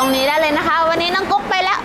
ตรงนี้ได้เลยนะคะ วันนี้น้องกุ๊กไปแล้ว